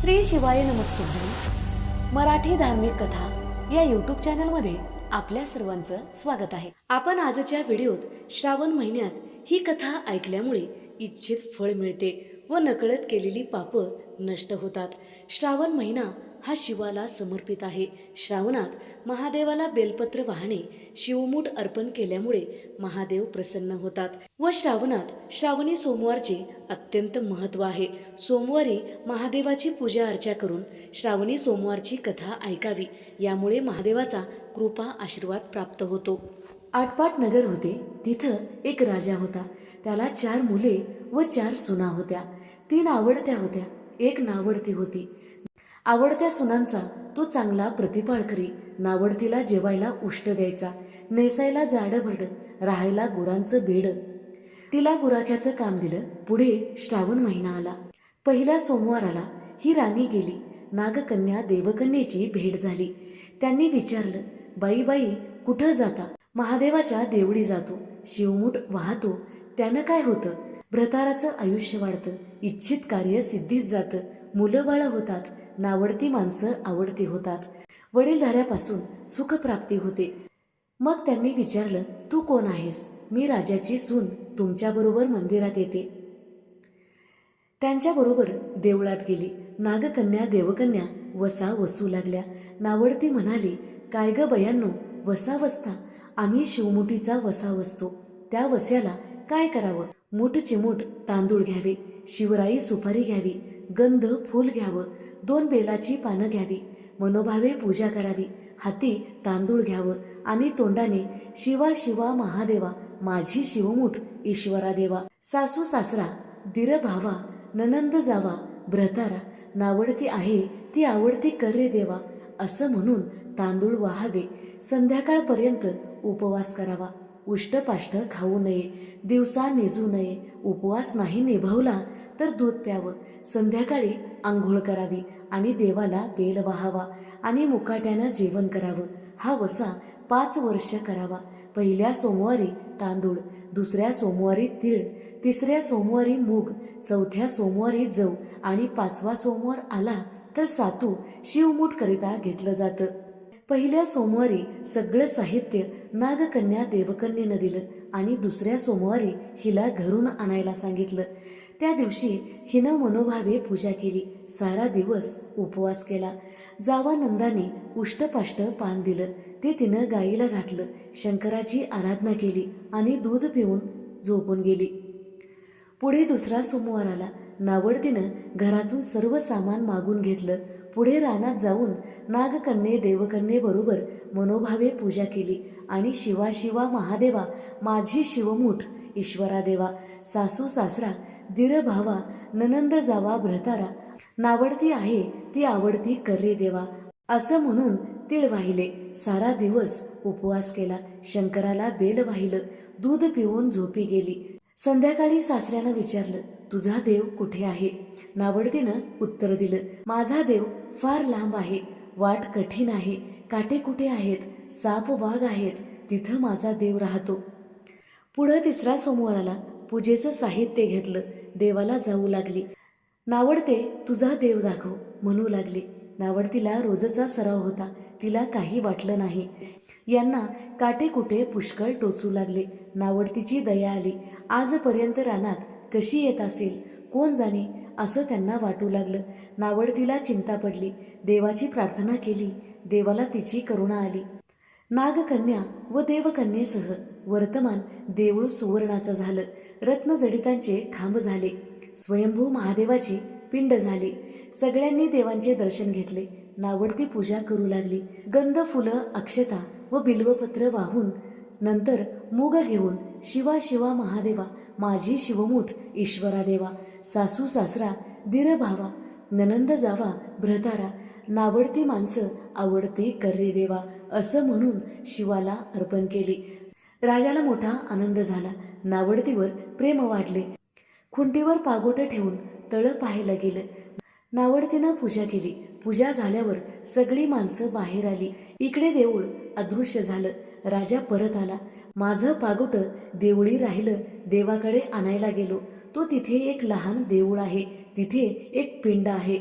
श्री शिवाय नमस्तुभ्यम मराठी धार्मिक कथा या यूट्यूब चॅनलमध्ये आपल्या सर्वांचं स्वागत आहे. आपण आजच्या व्हिडिओत श्रावण महिन्यात ही कथा ऐकल्यामुळे इच्छित फळ मिळते व नकळत केलेली पापं नष्ट होतात. श्रावण महिना हा शिवाला समर्पित आहे. श्रावणात महादेवाला बेलपत्र वाहणे शिवमूठ अर्पण केल्यामुळे महादेव प्रसन्न होतात. व श्रावणात श्रावणी सोमवारचे अत्यंत महत्त्व आहे. सोमवारी महादेवाची पूजा अर्चा करून श्रावणी सोमवारची कथा ऐकावी. यामुळे महादेवाचा कृपा आशीर्वाद प्राप्त होतो. आटपाट नगर होते. तिथं एक राजा होता. त्याला चार मुले व चार सुना होत्या. तीन आवडत्या होत्या. एक नावडती होती. आवडत्या सुनांचा तो चांगला प्रतिपाळ करी. नावडतीला जेवायला उष्ट द्यायचा. नेसायला जाडं भरड राहायला गुरांचं बेड. तिला गुराख्याचं काम दिलं. पुढे श्रावण महिना आला. पहिला सोमवार आला. ही राणी गेली. नागकन्या देवकन्येची भेट झाली. त्यांनी विचारलं बाई बाई कुठं जाता? महादेवाच्या देवळी जातो. शिवमुठ वाहतो. त्यानं काय होतं? भ्रताराचं आयुष्य वाढतं. इच्छित कार्य सिद्धीच जातं. मुलं बाळं होतात. नावडती माणसं आवडती होतात. वडीलधाऱ्यापासून सुखप्राप्ती होते. मग त्यांनी विचारलं तू कोण आहेस? मी राजाची सून तुमच्याबरोबर मंदिरात येते. त्यांच्याबरोबर देवळात गेली. नागकन्या देवकन्या वसा वसू लागल्या. नावडती म्हणाली काय ग बयांनो वसा वसता आम्ही शिवमुठीचा वसा वसतो. त्या वस्याला काय करावं? मूठ चिमूट तांदूळ घ्यावे. शिवराई सुपारी घ्यावी. गंध फूल घ्यावं. दोन बेलाची पानं घ्यावी. मनोभावे पूजा करावी. हाती तांदूळ घ्यावं. आणि तोंडाने शिवा शिवा महादेवा माझी शिवमूठ ईश्वरा देवा. सासू सासरा दिर भावा ननंद जावा भ्रतारा नावडती आहे ती आवडती करे देवा. असं म्हणून तांदूळ वाहावे. संध्याकाळपर्यंत उपवास करावा. उष्टपाष्ट खाऊ नये. दिवसा निजू नये. उपवास नाही निभावला तर दूध प्यावं. संध्याकाळी आंघोळ करावी आणि देवाला बेल वाहावा आणि मुकाट्यानं जेवण करावं. हा वसा पाच वर्ष करावा. पहिल्या सोमवारी तांदूळ दुसऱ्या सोमवारी तीळ तिसऱ्या सोमवारी मूग चौथ्या सोमवारी जव आणि पाचवा सोमवार आला तर सातू शिवमूठ करिता घेतलं जातं. पहिल्या सोमवारी सगळं साहित्य नागकन्या देवकन्येनं दिलं आणि दुसऱ्या सोमवारी हिला घरून आणायला सांगितलं. त्या दिवशी हिनं मनोभावे पूजा केली. सारा दिवस उपवास केला. जावानंदाने उष्टपाष्ट पान दिलं. ते तिनं गाईला घातलं. शंकराची आराधना केली आणि दूध पिऊन झोपून गेली. पुढे दुसरा सोमवार आला. नावडतीनं घरातून सर्व सामान मागून घेतलं. पुढे रानात जाऊन नागकन्ये देवकन्येबरोबर मनोभावे पूजा केली आणि शिवा शिवा महादेवा माझी शिवमूठ ईश्वरा देवा सासू सासरा दिर भावा ननंद जावा भ्रतारा. नावडती आहे ती आवडती कर्रे देवा. असं म्हणून तीळ वाहिले. सारा दिवस उपवास केला. शंकराला बेल वाहिलं. दूध पिऊन झोपी गेली. संध्याकाळी सासऱ्यानं विचारलं तुझा देव कुठे आहे? नावडतीनं उत्तर दिलं माझा देव फार लांब आहे. वाट कठीण आहे. काटे कुठे आहेत? साप वाघ आहेत. तिथं माझा देव राहतो. पुढं तिसरा सोमवार आला. पूजेचं साहित्य घेतलं. देवाला जाऊ लागली. नावडते तुझा देव दाखव म्हणू लागली. नावडतीला रोजचा सराव होता. तिला काही वाटलं नाही. यांना काटे कुठे पुष्कळ टोचू लागले. नावडतीची दया आली. आजपर्यंत रानात कशी येत असेल? कोण जाणे? असं त्यांना वाटू लागलं. नावडतीला चिंता पडली. देवाची प्रार्थना केली. देवाला तिची करुणा आली. नागकन्या व देवकन्येसह वर्तमान देऊळ सुवर्णाचं झालं. रत्नजडितांचे खांब झाले. स्वयंभू महादेवाची पिंड झाली. सगळ्यांनी देवांचे दर्शन घेतले. नावडती पूजा करू लागली. गंध फुलं अक्षता व बिल्वपत्र वाहून नंतर मूग घेऊन शिवा शिवा महादेवा माझी शिवमूठ ईश्वरा देवा सासू सासरा दीर भावा ननंद जावा भ्रतारा नावडती माणसं आवडती कर्रे देवा असं म्हणून शिवाला अर्पण केली. राजाला मोठा आनंद झाला. नावडतीवर प्रेम वाढले. खुंटीवर पागोटं ठेवून तळं पाहायला गेलं. नावडतीनं पूजा केली. पूजा झाल्यावर सगळी माणसं बाहेर आली. इकडे देऊळ अदृश्य झालं. राजा परत आला. माझं पागोट देवळी राहिलं. देवाकडे आणायला गेलो. तो तिथे एक लहान देऊळ आहे. तिथे एक पिंड आहे.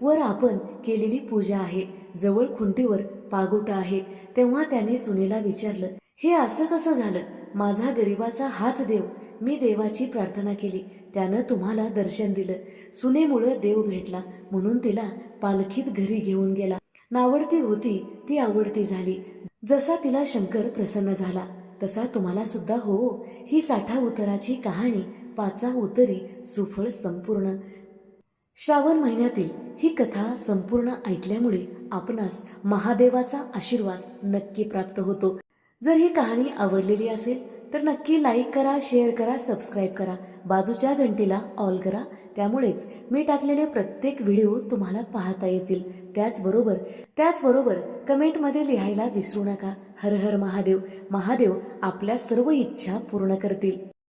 वर आपण केलेली पूजा आहे. जवळ खुंटीवर पागोटा आहे. तेव्हा त्याने सुनेला विचारलं हे असं कसं झालं? माझा गरिबाचा हाच देव. मी देवाची प्रार्थना केली. त्यानं तुम्हाला दर्शन दिलं. सुनेमुळं देव भेटला. म्हणून तिला पालखीत घरी घेऊन गेला. नावडती होती ती आवडती झाली. जसा तिला शंकर प्रसन्न झाला तसा तुम्हाला सुद्धा हो. ही साठा उतराची कहाणी पाचा उतरी सुफळ संपूर्ण. श्रावण महिन्यातील ही कथा संपूर्ण ऐकल्यामुळे आपणास महादेवाचा आशीर्वाद नक्की प्राप्त होतो. जर ही कहाणी आवडलेली असेल तर नक्की लाईक करा शेअर करा सबस्क्राईब करा. बाजूच्या घंटीला ऑल करा. त्यामुळेच मी टाकलेले प्रत्येक व्हिडिओ तुम्हाला पाहता येतील. त्याचबरोबर त्याचबरोबर कमेंटमध्ये लिहायला विसरू नका. हर हर महादेव. महादेव आपल्या सर्व इच्छा पूर्ण करतील.